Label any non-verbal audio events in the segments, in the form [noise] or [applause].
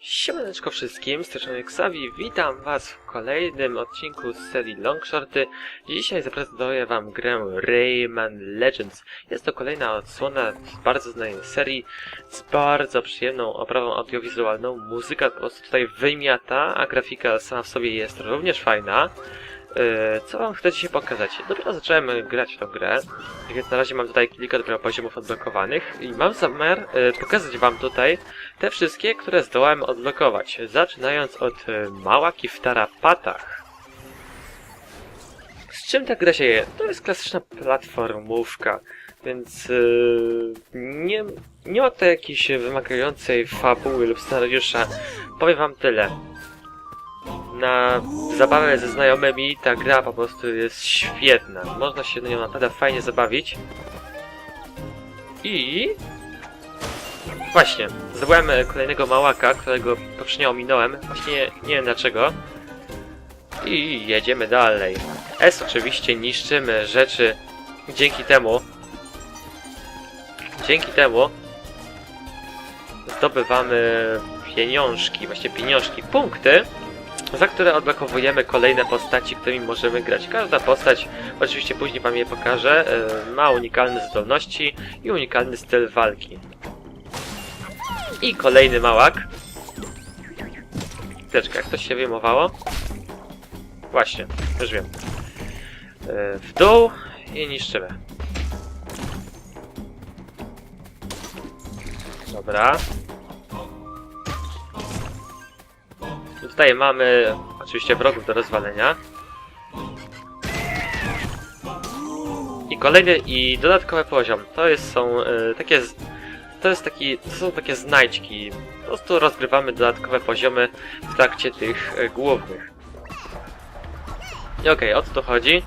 Siemaneczko wszystkim, z tej Xavi, witam was w kolejnym odcinku z serii Longshorty. Dzisiaj zaprezentuję wam grę Rayman Legends. Jest to kolejna odsłona z bardzo znanej serii, z bardzo przyjemną oprawą audiowizualną. Muzyka po prostu tutaj wymiata, a grafika sama w sobie jest również fajna. Yy, Co wam chcę dzisiaj pokazać? Dopiero zacząłem grać w tą grę, więc na razie mam tutaj kilka dopiero poziomów odblokowanych i mam zamiar yy, pokazać wam tutaj te wszystkie, które zdołałem odblokować, zaczynając od Małaki w Tarapatach. Z czym ta gra się je? To jest klasyczna platformówka, więc nie, nie ma tutaj jakiejś wymagającej fabuły lub scenariusza. Powiem wam tyle na zabawę ze znajomymi ta gra po prostu jest świetna. Można się na nią naprawdę fajnie zabawić. I... Właśnie, zdobyłem e, kolejnego małaka, którego poprzednio ominąłem. Właśnie nie wiem dlaczego. I jedziemy dalej. S oczywiście niszczymy rzeczy dzięki temu. Dzięki temu zdobywamy pieniążki, właśnie pieniążki, punkty, za które odblokowujemy kolejne postaci, którymi możemy grać. Każda postać, oczywiście później wam je pokażę, e, ma unikalne zdolności i unikalny styl walki. I kolejny małak. Chwileczkę, jak to się wyjmowało? Właśnie, już wiem. E, W dół i niszczymy. Dobra. Tutaj mamy oczywiście wrogów do rozwalenia. I kolejny i dodatkowy poziom. To jest są e, takie to jest taki to są takie znajdźki. Po prostu rozgrywamy dodatkowe poziomy w trakcie tych e, głównych. I okej, o co tu chodzi?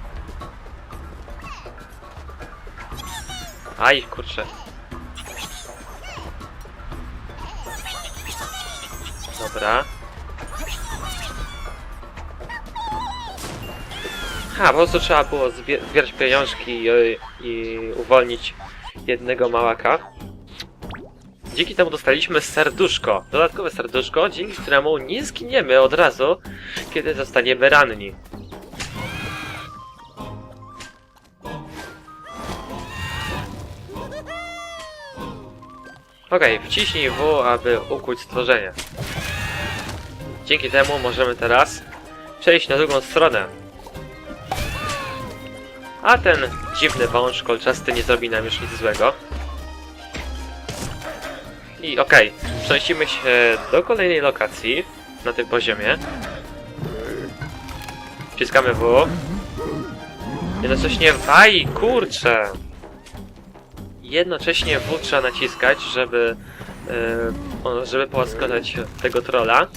Aj, kurczę. Dobra. Ha, po prostu trzeba było zbie- zbierać pieniążki i, i uwolnić jednego małaka. Dzięki temu dostaliśmy serduszko, dodatkowe serduszko, dzięki któremu nie zginiemy od razu, kiedy zostaniemy ranni. Okej, wciśnij W, aby ukuć stworzenie. Dzięki temu możemy teraz przejść na drugą stronę. A ten dziwny wąż kolczasty nie zrobi nam już nic złego. I okej, przenosimy się do kolejnej lokacji na tym poziomie. Wciskamy W. Jednocześnie waj, kurczę! Jednocześnie W trzeba naciskać, żeby, e, żeby połaskotać tego trolla.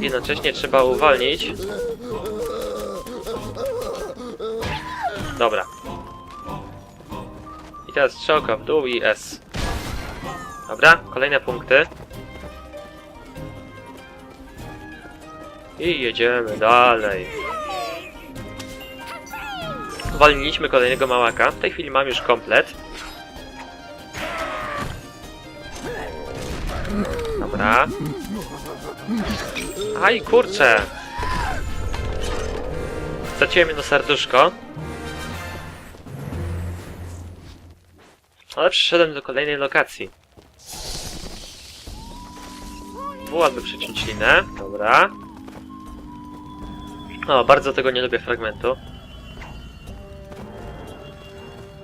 Jednocześnie trzeba uwolnić Dobra. I teraz strzałka w dół i S. Dobra, kolejne punkty. I jedziemy dalej. Uwolniliśmy kolejnego małaka. W tej chwili mam już komplet. Dobra. Aj, kurczę! Straciłem jedno serduszko. Ale przyszedłem do kolejnej lokacji. Byłaby przyciąć linę. Dobra. O, bardzo tego nie lubię fragmentu.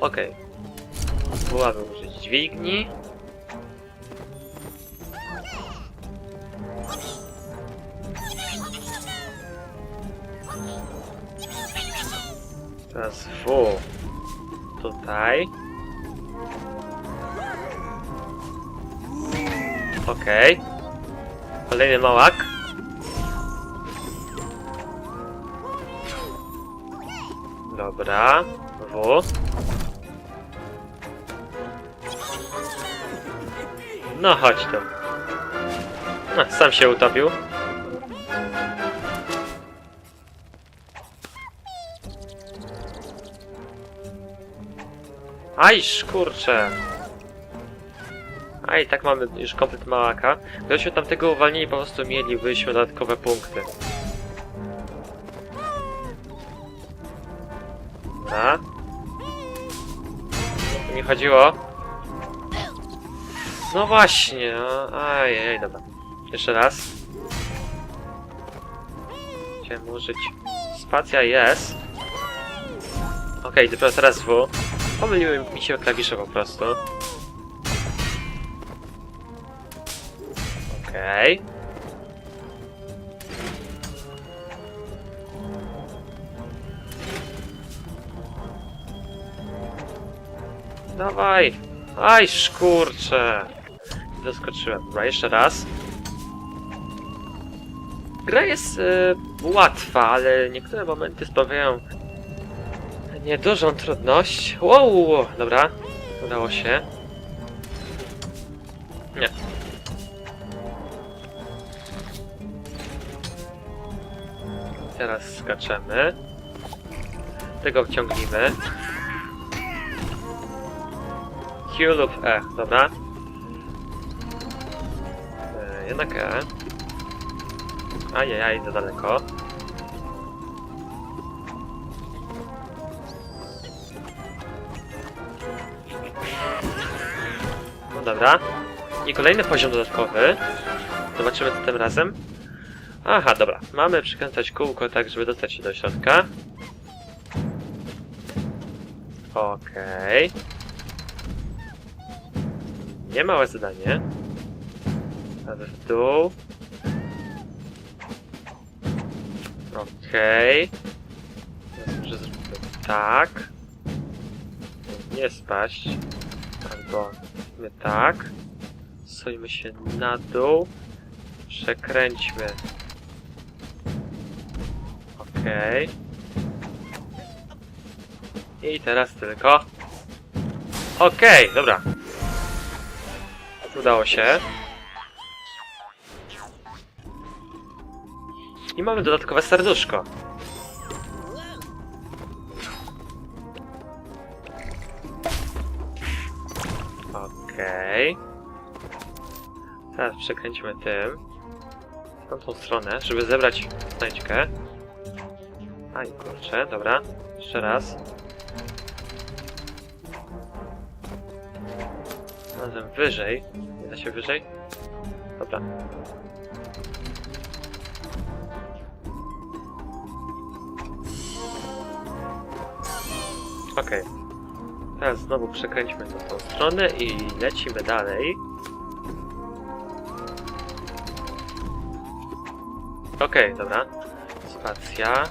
Okej. Okay. Byłaby użyć dźwigni. Teraz W. Tutaj. Okej. Kolejny małak. Dobra. W. No chodź tu. No, sam się utopił. Ajż, kurczę. A i tak mamy już komplet małaka. Gdybyśmy tamtego uwalnili, po prostu mielibyśmy dodatkowe punkty. A? Mi chodziło. No właśnie, no, ajej, dobra. Jeszcze raz. Chciałem użyć... Spacja jest. Okej, dopiero teraz W. Pomyliły mi się klawisze po prostu. Okej. Dawaj! Aj, szkurcze! Zaskoczyłem. Dobra, jeszcze raz. Gra jest e, łatwa, ale niektóre momenty sprawiają niedużą trudność. Wow, dobra. Udało się. Teraz skaczemy. Tego wciągnijmy. Q lub E, dobra. E, jednak E. Ajajaj, za daleko. No dobra. I kolejny poziom dodatkowy. Zobaczymy co tym razem. Aha, dobra. Mamy przykręcać kółko tak, żeby dostać się do środka. Okej. Nie małe zadanie. Ale w dół. Okej. Teraz może zrobimy tak. Nie spaść. Albo my tak. Sojmy się na dół. Przekręćmy. Okej. I teraz tylko. Okej, dobra. Udało się. I mamy dodatkowe serduszko. Okej. Teraz przekręcimy tym. W tamtą stronę, żeby zebrać znajdźkę. Aj, kurczę, dobra. Jeszcze raz. Razem wyżej. Nie da się wyżej? Dobra. Okej. Teraz znowu przekręćmy na tą stronę i lecimy dalej. Okej, dobra. Spacja.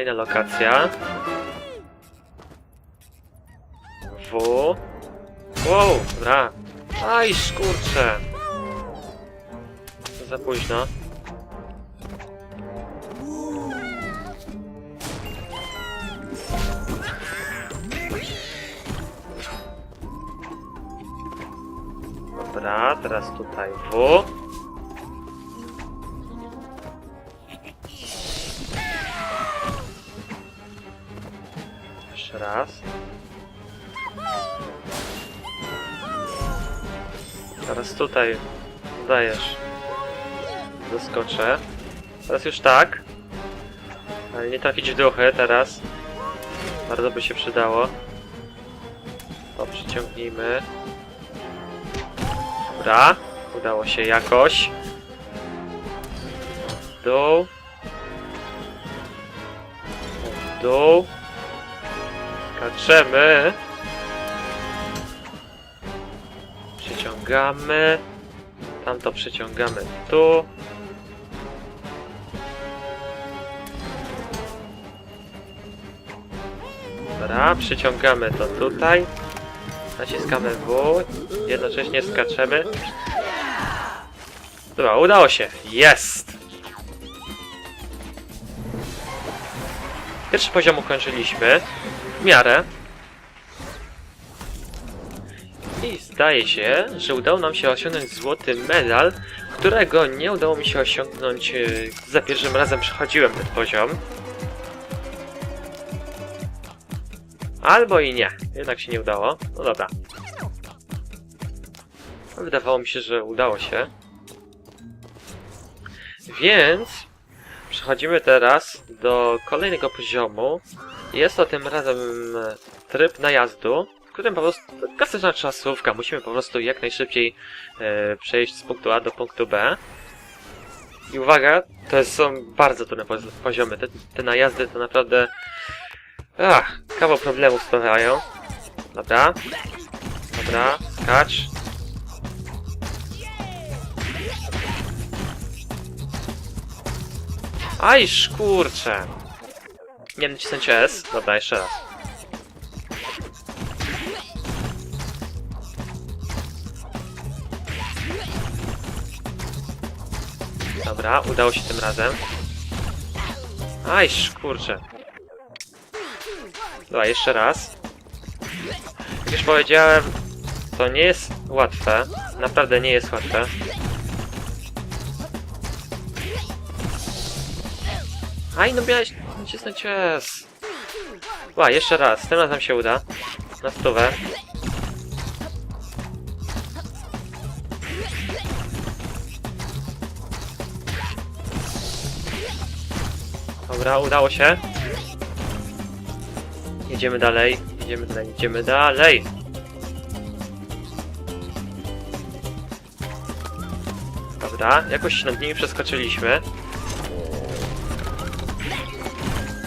Kolejna lokacja. W. Wow, dobra. Aj, szkurcze. Za późno. Dobra, teraz tutaj W. tutaj dajesz. Zaskoczę. Teraz już tak. Ale nie trafić w duchy teraz. Bardzo by się przydało. To przyciągnijmy. Dobra. Udało się jakoś. W dół. W dół. Skaczemy. Przyciągamy. Tamto przyciągamy tu. Dobra, przyciągamy to tutaj. Naciskamy W. Jednocześnie skaczemy. Dobra, udało się. Jest! Pierwszy poziom ukończyliśmy. W miarę. I zdaje się, że udało nam się osiągnąć złoty medal, którego nie udało mi się osiągnąć e, za pierwszym razem przechodziłem ten poziom. Albo i nie. Jednak się nie udało. No dobra. Wydawało mi się, że udało się. Więc przechodzimy teraz do kolejnego poziomu. Jest to tym razem tryb najazdu, którym po prostu klasyczna czasówka. Musimy po prostu jak najszybciej e, przejść z punktu A do punktu B. I uwaga, to są bardzo trudne poz- poziomy. Te, te najazdy to naprawdę ach, kawał problemów sprawiają. Dobra. Dobra, skacz. Aj, kurczę. Nie wiem, nacisnąć S. Dobra, jeszcze raz. Dobra, udało się tym razem. Aj, kurczę. Dobra, jeszcze raz. Jak już powiedziałem, to nie jest łatwe. Naprawdę nie jest łatwe. Aj, no miałeś nacisnąć S. Ła, jeszcze raz. Tym razem się uda. Na stówę. Dobra, udało się. Jedziemy dalej, jedziemy dalej, jedziemy dalej. Dobra, jakoś nad nimi przeskoczyliśmy.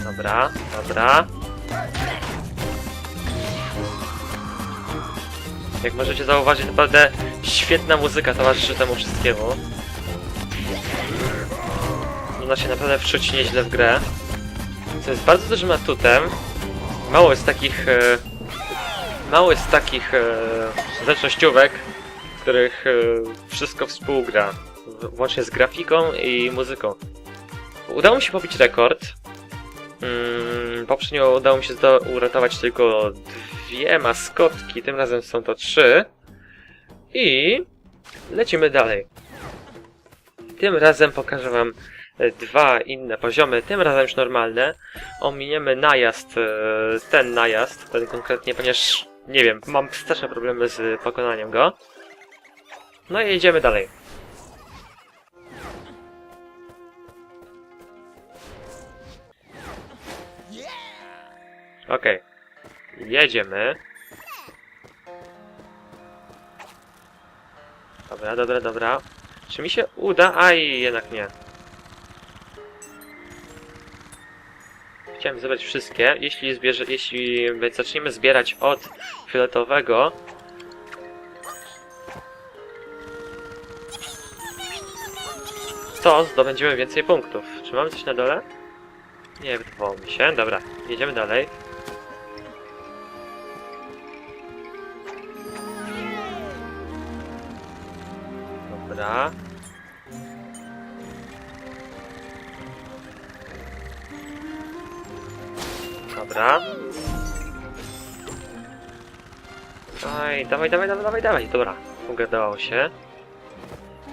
Dobra, dobra. Jak możecie zauważyć, naprawdę świetna muzyka towarzyszy temu wszystkiemu. Można się naprawdę wczuć nieźle w grę. Co jest bardzo dużym atutem. Mało jest takich... E, mało jest takich e, zręcznościówek, w których e, wszystko współgra. w- Włącznie z grafiką i muzyką. Udało mi się pobić rekord. Mm, poprzednio udało mi się uratować tylko dwie maskotki, tym razem są to trzy. I lecimy dalej. Tym razem pokażę wam dwa inne poziomy, tym razem już normalne. Ominiemy najazd, e, ten najazd, ten konkretnie, ponieważ nie wiem, mam straszne problemy z pokonaniem go. No i jedziemy dalej. Okej. Jedziemy. Dobra, dobra, dobra. Czy mi się uda? Aj, jednak nie. Chciałem zebrać wszystkie. Jeśli, zbierze, jeśli zaczniemy zbierać od fioletowego, to zdobędziemy więcej punktów. Czy mamy coś na dole? Nie, wydawało mi się. Dobra, jedziemy dalej. Dobra. Dawaj, dawaj, dawaj, dawaj, dawaj, dawaj. Dobra, ugadało się.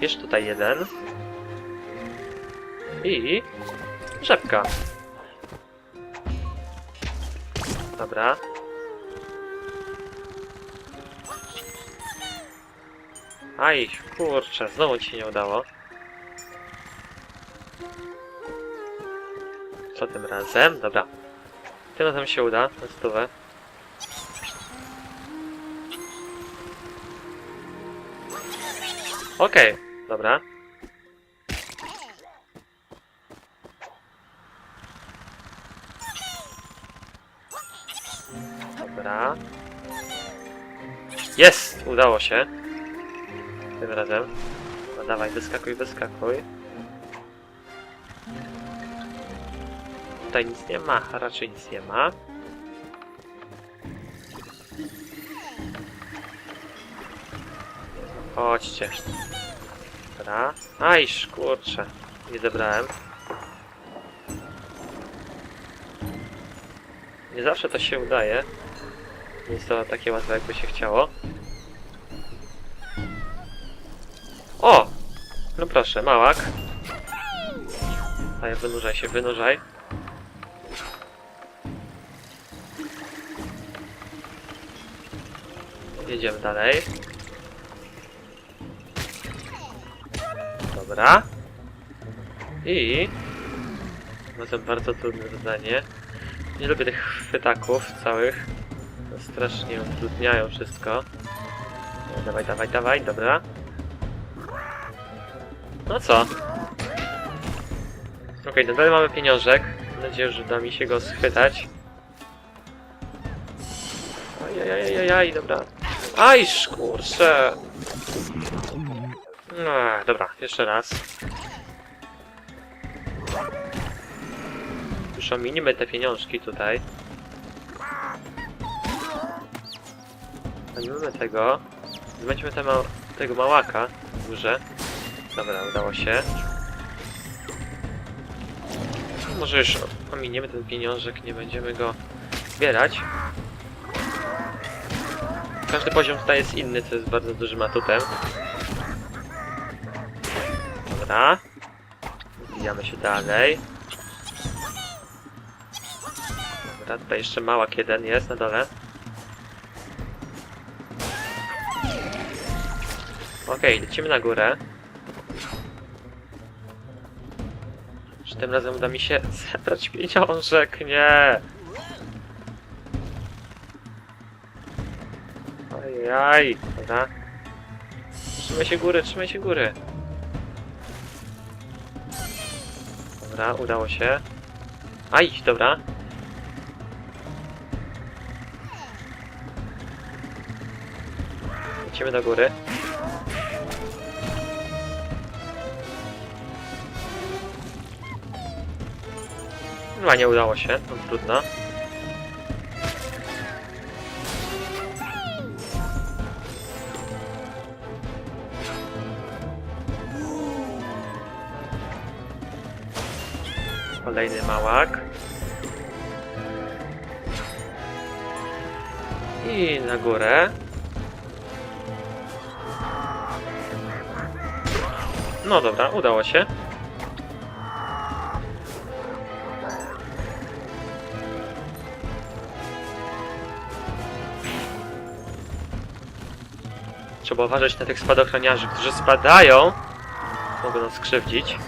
Jeszcze tutaj jeden. I... Rzepka. Dobra. Aj, kurczę, znowu ci się nie udało. Co tym razem? Dobra. Tym razem się uda, na stówę. Okej, dobra. Dobra. Jest! Udało się. Tym razem. No dawaj, wyskakuj, wyskakuj. Tutaj nic nie ma, raczej nic nie ma. Chodźcie. Dobra. Ajż, kurczę. Nie zebrałem. Nie zawsze to się udaje. Nie jest to takie łatwe, jakby się chciało. O! No proszę, małak. Ja wynurzaj się, wynurzaj. Jedziemy dalej. Dobra. I... No to bardzo trudne zadanie. Nie lubię tych chwytaków całych. To strasznie utrudniają wszystko. No, dawaj, dawaj, dawaj, dobra. No co? Okej, okay, dalej mamy pieniążek. Mam nadzieję, że uda mi się go schwytać. Ajajajajaj, dobra. Aj, kurczę. No, dobra, jeszcze raz. Już ominimy te pieniążki tutaj. Ominimy tego. Zobaczmy te ma tego małaka w górze. Dobra, udało się. Może już ominiemy ten pieniążek, nie będziemy go zbierać. Każdy poziom tutaj jest inny, co jest bardzo dużym atutem. Dobra. Zbijamy się dalej. Dobra, tutaj jeszcze małak jeden jest na dole. Okej, lecimy na górę. Czy tym razem uda mi się [laughs] zebrać pieniążek? Nie! Ojaj, dobra. Trzymaj się góry, trzymaj się góry. Dobra, udało się. Aj, dobra. Lecimy do góry. Chyba nie udało się, no trudno. Kolejny małak. I na górę. No dobra, udało się. Trzeba uważać na tych spadochroniarzy, którzy spadają. Mogą nas skrzywdzić.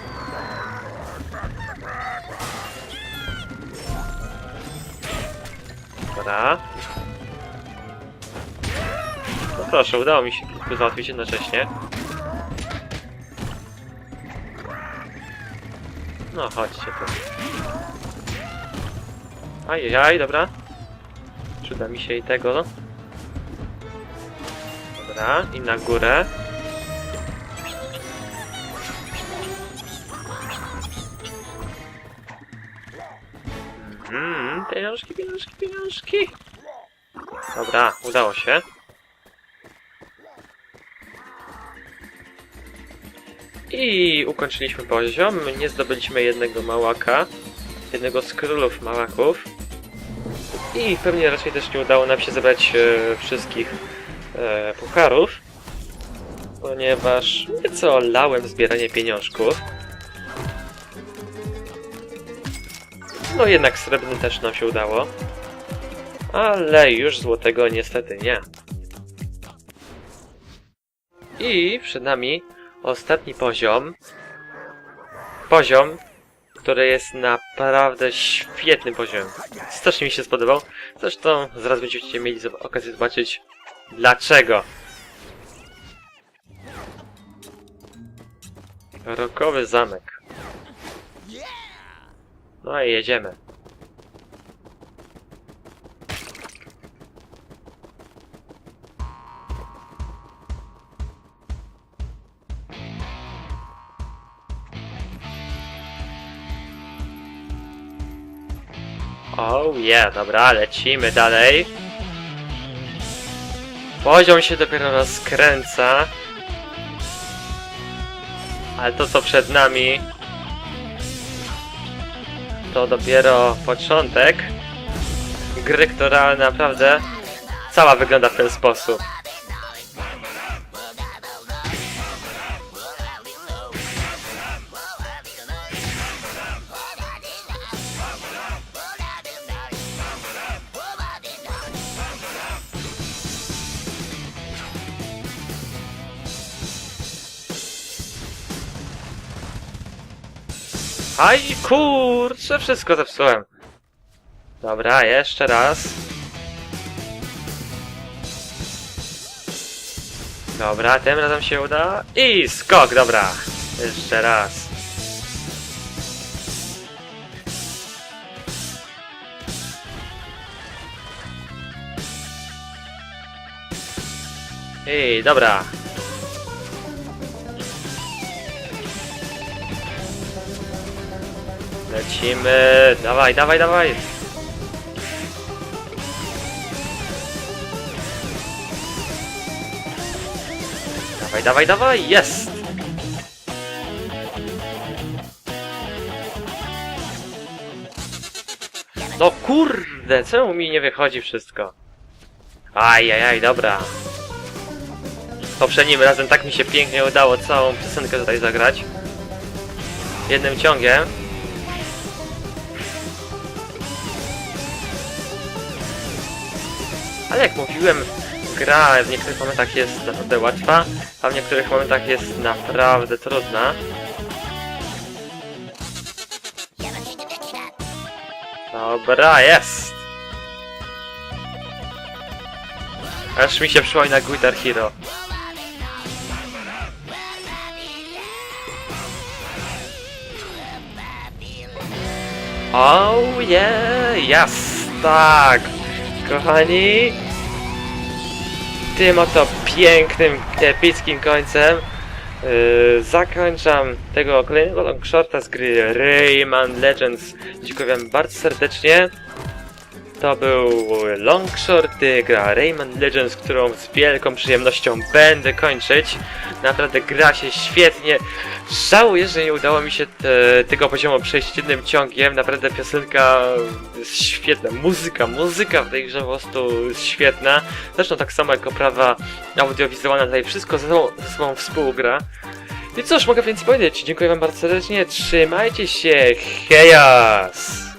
Dobra. No proszę, udało mi się kilku załatwić jednocześnie. No, chodźcie tu. Ajajaj, dobra. Przyda mi się i tego. Dobra, i na górę. Pieniążki, pieniążki, pieniążki. Dobra, udało się. I ukończyliśmy poziom. Nie zdobyliśmy jednego małaka. Jednego z królów małaków. I pewnie raczej też nie udało nam się zebrać e, wszystkich e, pucharów. Ponieważ nieco lałem zbieranie pieniążków. No jednak srebrny też nam się udało. Ale już złotego niestety nie. I przed nami ostatni poziom. Poziom, który jest naprawdę świetnym poziomem. Strasznie mi się spodobał. Zresztą zaraz będziecie mieli okazję zobaczyć dlaczego. Rokowy zamek. No i jedziemy. Oh yeah, dobra, lecimy dalej. Poziom się dopiero rozkręca. Ale to co przed nami to dopiero początek gry, która naprawdę cała wygląda w ten sposób. Aj, kurczę, wszystko zepsułem. Dobra, jeszcze raz. Dobra, tym razem się uda. I skok, dobra. Jeszcze raz. I dobra. Lecimy. Dawaj, dawaj, dawaj. Dawaj, dawaj, dawaj. Jest. No kurde, czemu mi nie wychodzi wszystko? Ajajaj, dobra. Poprzednim razem tak mi się pięknie udało całą piosenkę tutaj zagrać. Jednym ciągiem. Ale jak mówiłem, gra w niektórych momentach jest naprawdę łatwa, a w niektórych momentach jest naprawdę trudna. Dobra, jest! Aż mi się przypomina Guitar Hero. Oh yeah, yes, tak. Kochani, tym oto pięknym, epickim końcem yy, zakończam tego kolejnego longshorta z gry Rayman Legends. Dziękuję bardzo serdecznie. To był longshort, gra Rayman Legends, którą z wielką przyjemnością będę kończyć. Naprawdę gra się świetnie. Żałuję, że nie udało mi się te, tego poziomu przejść jednym ciągiem. Naprawdę piosenka jest świetna. Muzyka, muzyka w tej grze po prostu jest świetna. Zresztą tak samo jak oprawa audiowizualna, tutaj wszystko ze sobą, ze sobą współgra. I cóż, mogę więcej powiedzieć. Dziękuję wam bardzo serdecznie. Trzymajcie się. Hejas!